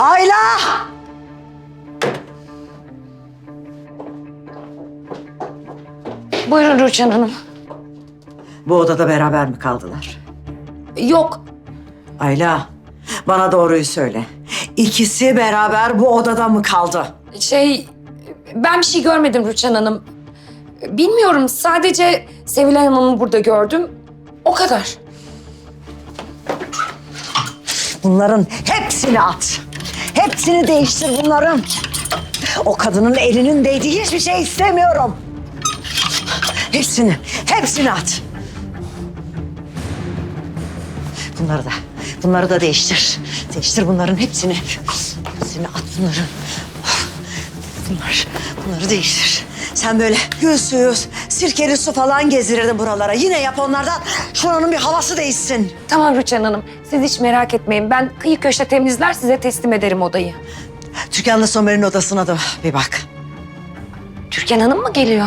Ayla! Buyurun Rüçhan Hanım. Bu odada beraber mi kaldılar? Yok, Ayla, bana doğruyu söyle. İkisi beraber bu odada mı kaldı? şey... Ben bir şey görmedim Rüçhan Hanım. Bilmiyorum, sadece Sevilay Hanım'ı burada gördüm. O kadar. Bunların hepsini at. Hepsini değiştir bunların. O kadının elinin değdiği hiçbir şey istemiyorum. Hepsini, hepsini at. Bunları da, bunları da değiştir. Değiştir bunların hepsini. Hepsini at bunların. Bunlar, bunları değiştir. Sen böyle suyu, sirkeli su falan gezdirirdin buralara. Yine yap onlardan. Şuranın bir havası değişsin. Tamam Rüçhan Hanım, siz hiç merak etmeyin. Ben kıyı köşe temizler, size teslim ederim odayı. Türkan'la Somer'in odasına da bir bak. Türkan Hanım mı geliyor?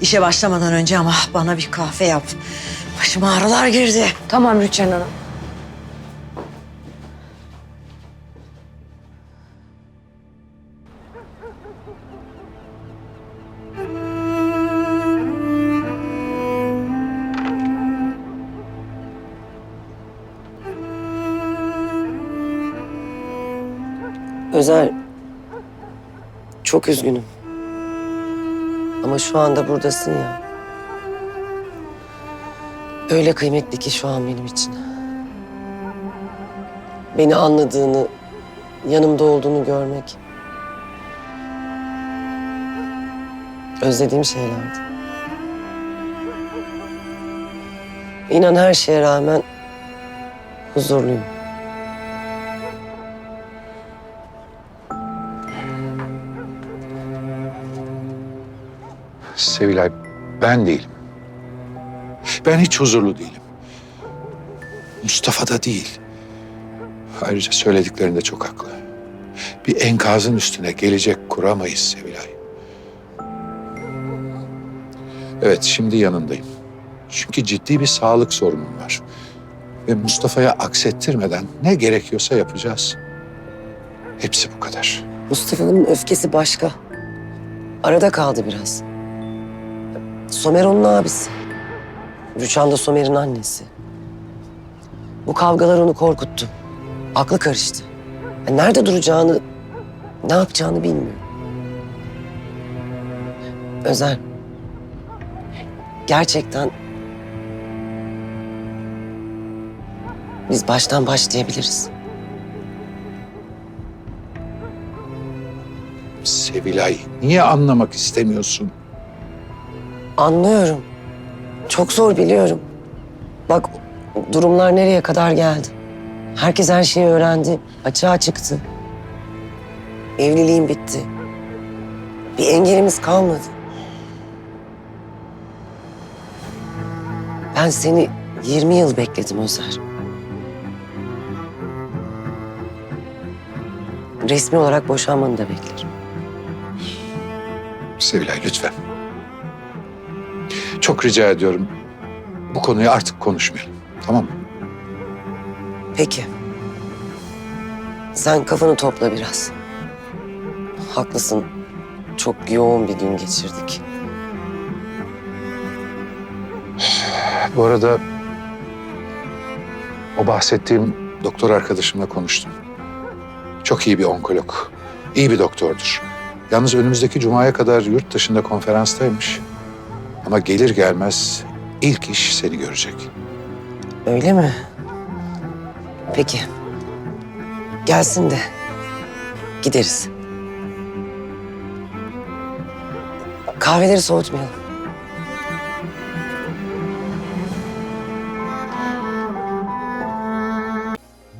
İşe başlamadan önce ama bana bir kahve yap. Başıma ağrılar girdi. Tamam Rüçhan Hanım. Özel, çok üzgünüm. Ama şu anda buradasın ya. Öyle kıymetli ki şu an benim için. Beni anladığını, yanımda olduğunu görmek. Özlediğim şeylerdi. İnan her şeye rağmen huzurluyum. Sevilay, ben değilim. Ben hiç huzurlu değilim. Mustafa da değil. Ayrıca söylediklerinde çok haklı. Bir enkazın üstüne gelecek kuramayız Sevilay. Evet, şimdi yanındayım. Çünkü ciddi bir sağlık sorunum var. Ve Mustafa'ya aksettirmeden ne gerekiyorsa yapacağız. Hepsi bu kadar. Mustafa'nın öfkesi başka. Arada kaldı biraz. Somer onun abisi. Rüçhan da Somer'in annesi. Bu kavgalar onu korkuttu. Aklı karıştı. Ya nerede duracağını, ne yapacağını bilmiyor. Özel. Gerçekten biz baştan başlayabiliriz. Sevilay, niye anlamak istemiyorsun? Anlıyorum. Çok zor biliyorum. Bak durumlar nereye kadar geldi. Herkes her şeyi öğrendi. Açığa çıktı. Evliliğim bitti. Bir engelimiz kalmadı. Ben seni 20 yıl bekledim Özer. Resmi olarak boşanmanı da beklerim. Sevilay lütfen. Çok rica ediyorum. Bu konuyu artık konuşmayalım. Tamam mı? Peki. Sen kafanı topla biraz. Haklısın. Çok yoğun bir gün geçirdik. Bu arada o bahsettiğim doktor arkadaşımla konuştum. Çok iyi bir onkolog. İyi bir doktordur. Yalnız önümüzdeki cumaya kadar yurt dışında konferanstaymış. Ama gelir gelmez ilk iş seni görecek. Öyle mi? Peki. Gelsin de gideriz. Kahveleri soğutmayalım.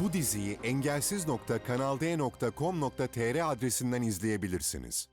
Bu diziyi engelsiz.kanalde.com.tr adresinden izleyebilirsiniz.